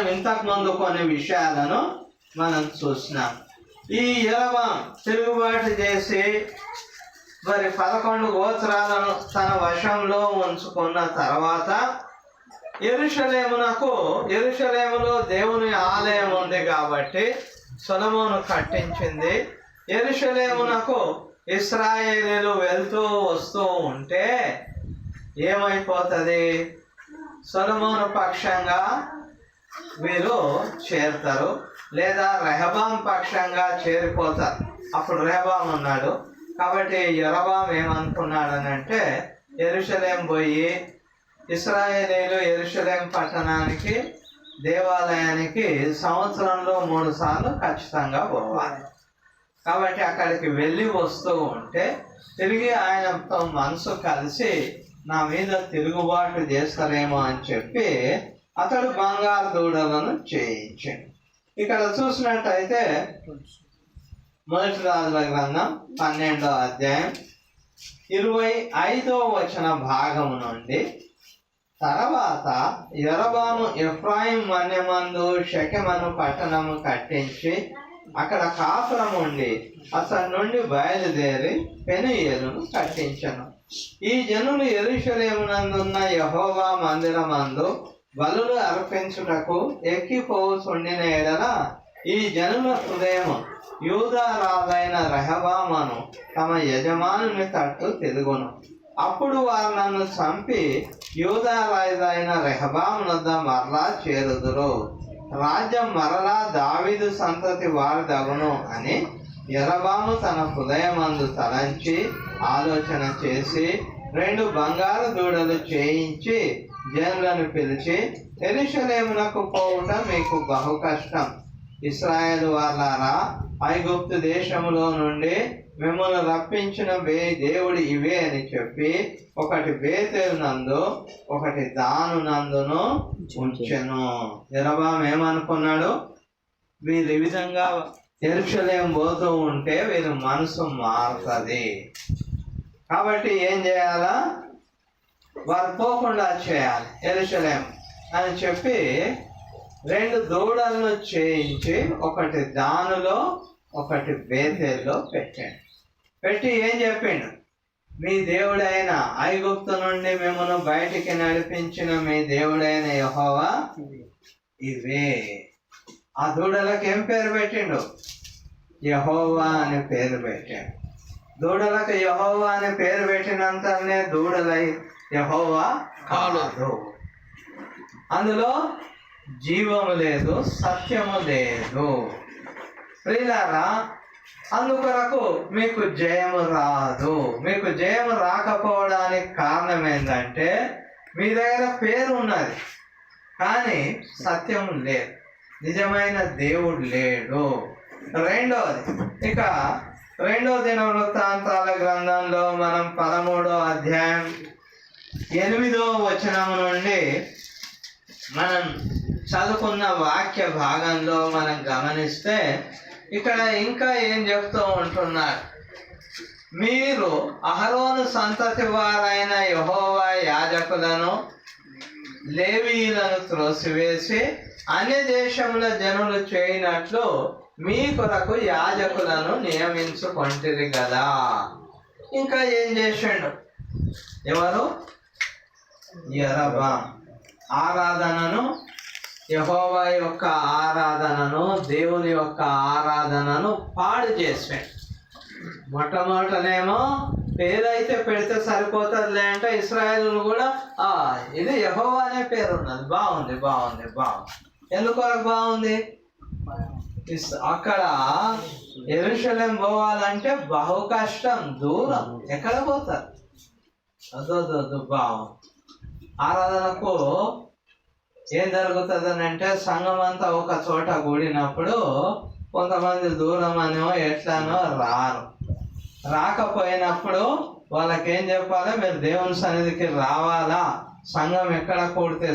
మనం ఇంతకుముందు కొన్ని విషయాలను మనం చూసినాం. ఈ ఇరవం తిరుగుబాటు చేసి మరి పదకొండు గోత్రాలను తన వశంలో ఉంచుకున్న తర్వాత ఎరుషలేమునకు ఎరుషలేములో దేవుని ఆలయం ఉంది కాబట్టి సులమును కట్టించింది. ఎరుషలేమునకు ఇస్రాయేలీలు వెళ్తూ వస్తూ ఉంటే ఏమైపోతుంది? సొలమోను పక్షంగా వీరు చేరుతారు లేదా రెహబాం పక్షంగా చేరిపోతారు. అప్పుడు రెహబాం ఉన్నాడు. కాబట్టి ఎరబాం ఏమనుకున్నాడు అని అంటే ఎరుషలేం పోయి ఇస్రాయేలీలు ఎరుషలేం పట్టణానికి దేవాలయానికి సంవత్సరంలో మూడు సార్లు ఖచ్చితంగా పోవాలి. కాబట్టి అక్కడికి వెళ్ళి వస్తూ ఉంటే తిరిగి ఆయనతో మనసు కలిసి నా మీద తిరుగుబాటు చేస్తారేమో అని చెప్పి అతడు బంగారు దూడలను చేయించాడు. ఇక్కడ చూసినట్టయితే మొదటి రాజుల గ్రంథం పన్నెండో అధ్యాయం ఇరవై ఐదో వచన భాగము నుండి తర్వాత యరబాము ఎఫ్రాయిం వన్యమందు షకెమను పట్టణము కట్టించి అక్కడ కాపురం ఉండి అతని నుండి బయలుదేరి పెనుయేలును కట్టించను. ఈ జనులు ఎరుషలేమునందున్న యహోవా మందిరమందు బలులు అర్పించుటకు ఎక్కిపోతుండిన ఎడల ఈ జనుల హృదయం యూదా రాజైన రెహబామను తమ యజమానుని తట్టు తిరుగును. అప్పుడు వారు నన్ను చంపి యూదారాజైన రెహబాము వద్ద మరలా చేరుదురు. రాజ్యం మరలా దావీదు సంతతి వారిదగును అని ఎరబాము తన హృదయమందు తలంచి ఆలోచన చేసి రెండు బంగారు దూడలు చేయించి జనులను పిలిచి ఎరుషలేమునకు పోవుట మీకు బహు కష్టం. ఇస్రాయేల్ వాళ్ళారా ఐగుప్తు దేశములో నుండి మిమ్మల్ని రప్పించిన బే దేవుడు ఇవే అని చెప్పి ఒకటి బేతేలు నందు ఒకటి దాను నందును ఉంచెను. జరబాం ఏమనుకున్నాడు? వీరు ఈ విధంగా ఎరుషలేం పోతూ ఉంటే వీరి మనసు మారుతుంది. కాబట్టి ఏం చేయాలా? వారు పోకుండా చేయాలి ఎరుసలేం అని చెప్పి రెండు దూడలను చేయించి ఒకటి దానిలో ఒకటి బేతేల్లో పెట్టాడు. పెట్టి ఏం చెప్పిండు? మీ దేవుడైన ఐగుప్తు నుండి మిమ్మల్ని బయటికి నడిపించిన మీ దేవుడైన యహోవా ఇవే. ఆ దూడలకు ఏం పేరు పెట్టిండు? యహోవా అని పేరు పెట్టాడు. దూడలకు యహోవా అనే పేరు పెట్టినంతనే దూడలై యహోవా కాదు. అందులో జీవము లేదు సత్యము లేదు. ప్రియులారా అందుకొరకు మీకు జయము రాదు. మీకు జయము రాకపోవడానికి కారణం ఏంటంటే మీ దగ్గర పేరు ఉన్నది కానీ సత్యం లేదు. నిజమైన దేవుడు లేడు. రెండవది ఇక రెండో దిన వృత్తాంతాల గ్రంథంలో మనం పదమూడో అధ్యాయం ఎనిమిదో వచనం నుండి మనం చదువుకున్న వాక్య భాగంలో మనం గమనిస్తే ఇక్కడ ఇంకా ఏం చెప్తూ ఉంటున్నారు? మీరు అహరోను సంతతి వారైన యహోవా యాజకులను లేవీలను త్రోసివేసి అన్య దేశముల జనులు చేయనట్లు మీ కొరకు యాజకులను నియమించుకొంటిరి కదా ఇంకా ఏం చేసిండు? ఎవరు? యరబాం ఆరాధనను యహోవా యొక్క ఆరాధనను దేవుని యొక్క ఆరాధనను పాడు చేసాడు మొట్టమొదటనేమో పేరైతే పెడితే సరిపోతుందిలే అంటే ఇస్రాయల్ కూడా ఇది యహోవా అనే పేరు ఉన్నది బాగుంది బాగుంది బాగుంది. ఎందుకొరకు బాగుంది? అక్కడ ఎరుషలేం పోవాలంటే బహు కష్టం. దూరం. ఎక్కడ పోతారు? అదొద్దు అదో ఆరాధనకు ఏం జరుగుతుంది అంటే సంఘం అంతా ఒక చోట కూడినప్పుడు కొంతమంది దూరం అనో ఎట్లానో రారు. రాకపోయినప్పుడు వాళ్ళకేం చెప్పాలి? మీరు దేవుని సన్నిధికి రావాలా? సంఘం ఎక్కడ కూడితే